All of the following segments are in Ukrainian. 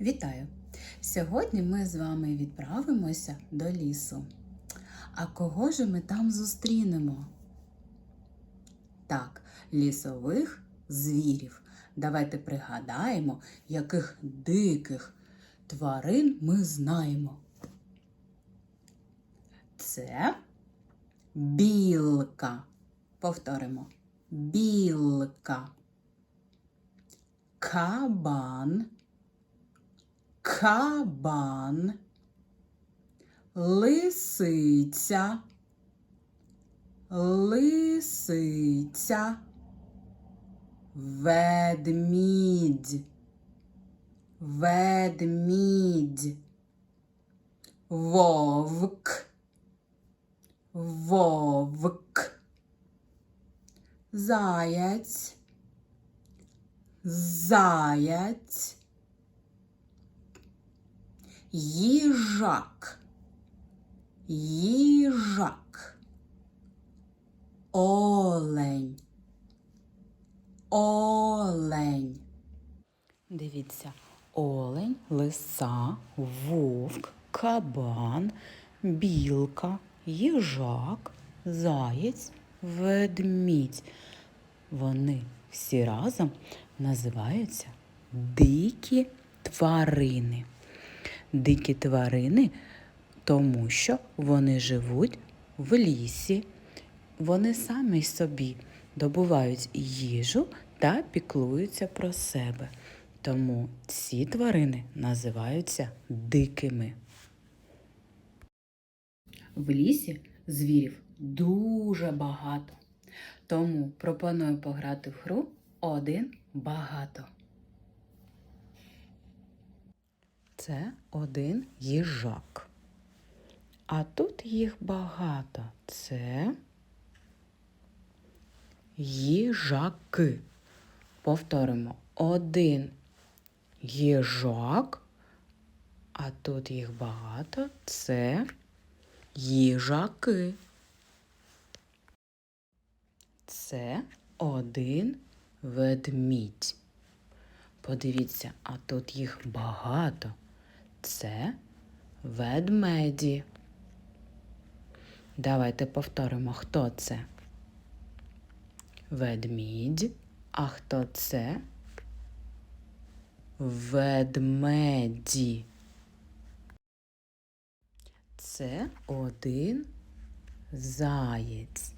Вітаю! Сьогодні ми з вами відправимося до лісу. А кого ж ми там зустрінемо? Так, лісових звірів. Давайте пригадаємо, яких диких тварин ми знаємо. Це білка. Повторимо. Білка. Кабан. Кабан. Лисиця. Лисиця. Ведмідь. Ведмідь. Вовк. Вовк. Заяць. Заяць. Їжак. Їжак. Олень. Олень. Дивіться, олень, лиса, вовк, кабан, білка, їжак, заєць, ведмідь. Вони всі разом називаються дикі тварини. Дикі тварини, тому що вони живуть в лісі. Вони самі собі добувають їжу та піклуються про себе. Тому ці тварини називаються дикими. В лісі звірів дуже багато. Тому пропоную пограти в гру один багато. Це один їжак. А тут їх багато. Це їжаки. Повторимо один їжак, а тут їх багато. Це їжаки. Це один ведмідь. Подивіться, а тут їх багато. Це ведмеді. Давайте повторимо, хто це. Ведмідь. А хто це? Ведмеді. Це один заєць.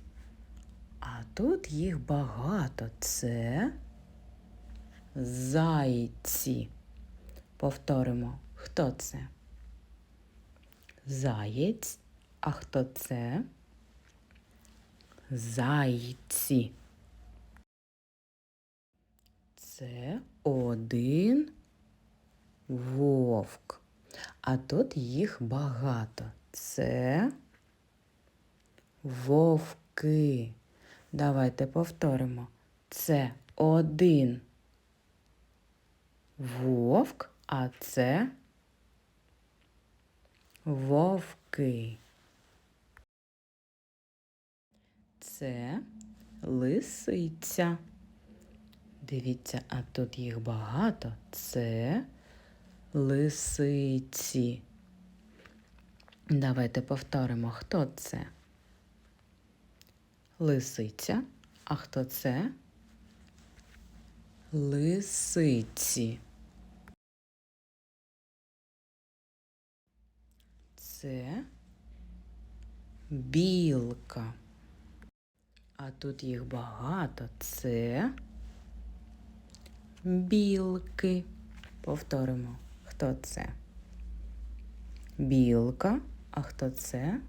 А тут їх багато. Це зайці. Повторимо, хто це? Заєць. А хто це? Зайці. Це один вовк. А тут їх багато. Це вовки. Давайте повторимо. Це один вовк, а це вовки. Це лисиця. Дивіться, а тут їх багато. Це лисиці. Давайте повторимо, хто це. Лисиця. А хто це? Лисиці. Це білка. А тут їх багато. Це білки. Повторимо, хто це? Білка. А хто це?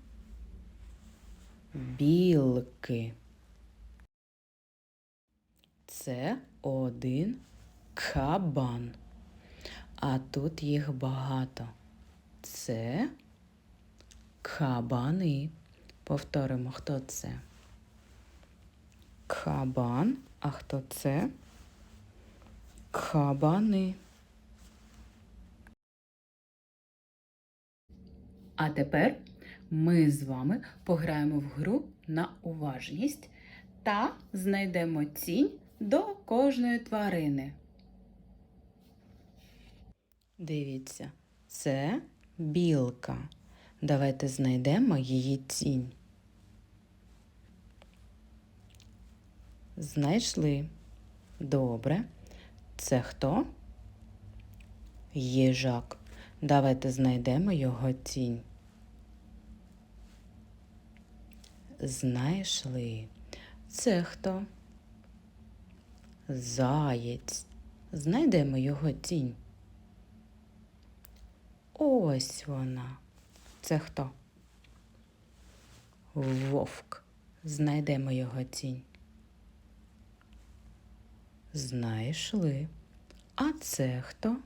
Білки. Це один кабан. А тут їх багато. Це кабани. Повторимо, хто це? Кабан. А хто це? Кабани. А тепер ми з вами пограємо в гру на уважність та знайдемо тінь до кожної тварини. Дивіться, це білка. Давайте знайдемо її тінь. Знайшли. Добре. Це хто? Їжак. Давайте знайдемо його тінь. Знайшли. Це хто? Заєць. Знайдемо його тінь. Ось вона. Це хто? Вовк. Знайдемо його тінь. Знайшли. А це хто?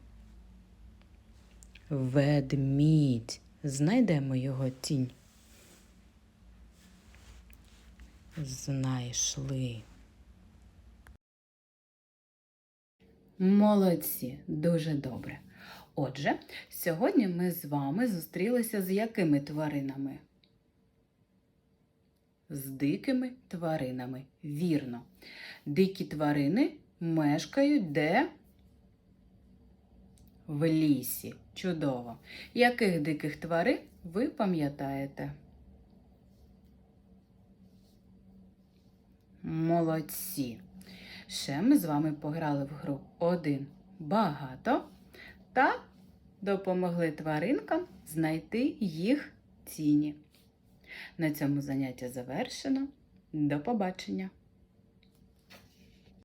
Ведмідь. Знайдемо його тінь. Знайшли. Молодці, дуже добре. Отже, сьогодні ми з вами зустрілися з якими тваринами? З дикими тваринами. Вірно. Дикі тварини мешкають де? В лісі. Чудово. Яких диких тварин ви пам'ятаєте? Молодці. Ще ми з вами пограли в гру один багато та допомогли тваринкам знайти їх тіні. На цьому заняття завершено. До побачення!